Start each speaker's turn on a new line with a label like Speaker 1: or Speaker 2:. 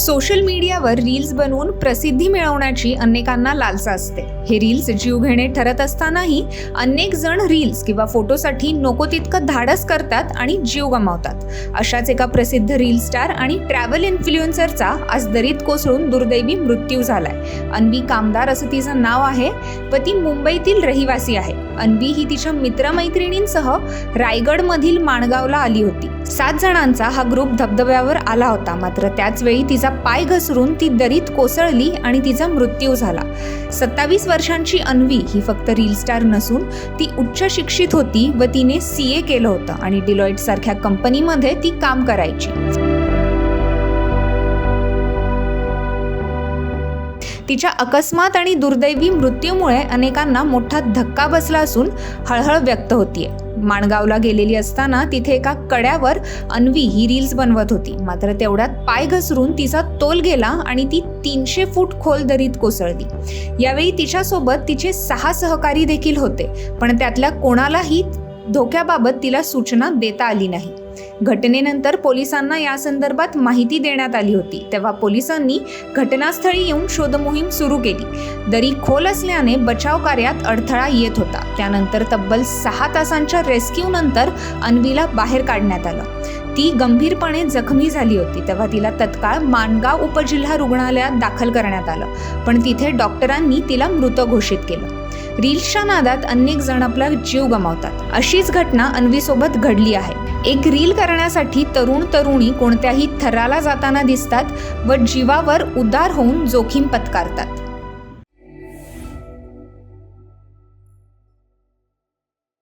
Speaker 1: Social मीडियावर reels बनवून प्रसिद्धी मिळवण्याची अनेकांना लालसा असते. हे रील्स जीव घेणे ठरत असतानाही अनेक जण रील्स किंवा फोटोसाठी नको तितकं धाडस करतात आणि जीव गमावतात. अशाच एका प्रसिद्ध रील स्टार आणि ट्रॅव्हल इन्फ्लुएन्सरचा आज दरीत कोसळून दुर्दैवी मृत्यू झालाय. अन्वी कामदार असं तिचं नाव आहे व ती मुंबईतील रहिवासी आहे. अन्वी ही तिच्या मित्रमैत्रिणींसह रायगडमधील माणगावला आली होती. सात जणांचा हा ग्रुप धबधब्यावर आला होता मात्र त्याच वेळी तिचा पाय घसरून ती दरीत कोसळली आणि तिचा मृत्यू झाला. सत्तावीस वर्षांची अन्वी ही फक्त रील स्टार नसून ती उच्च शिक्षित होती व तिने सी ए केलं होतं आणि डिलॉईट सारख्या कंपनीमध्ये ती काम करायची. तिच्या अकस्मात आणि दुर्दैवी मृत्यूमुळे अनेकांना मोठा धक्का बसला असून हळहळ व्यक्त होतीये. माणगावला गेलेली असताना तिथे एका कड्यावर अन्वी ही रील्स बनवत होती. मात्र तेवढ्यात पाय घसरून तिचा तोल गेला आणि ती तीनशे फूट खोल दरीत कोसळली. यावेळी तिच्यासोबत तिचे सहा सहकारी देखील होते पण त्यातल्या कोणालाही धोक्याबाबत तिला सूचना देता आली नाही. घटनेनंतर पोलिसांना या संदर्भात माहिती देण्यात आली होती. तेव्हा पोलिसांनी घटनास्थळी येऊन शोधमोहीम सुरू केली. दरी खोल असल्याने बचाव कार्यात अडथळा येत होता. त्यानंतर तब्बल सहा तासांच्या रेस्क्यू नंतर अन्वीला बाहेर काढण्यात आलं. ती गंभीरपणे जखमी झाली होती तेव्हा तिला तत्काळ माणगाव उपजिल्हा रुग्णालयात दाखल करण्यात आलं. पण तिथे डॉक्टरांनी तिला मृत घोषित केलं. रील्सच्या नादात अनेक जण आपला जीव गमावतात. अशीच घटना अन्वीसोबत घडली आहे. एक रील करण्यासाठी तरुण तरुणी कोणत्याही थराला जाताना दिसतात व जीवावर उदार होऊन जोखीम पत्कारतात.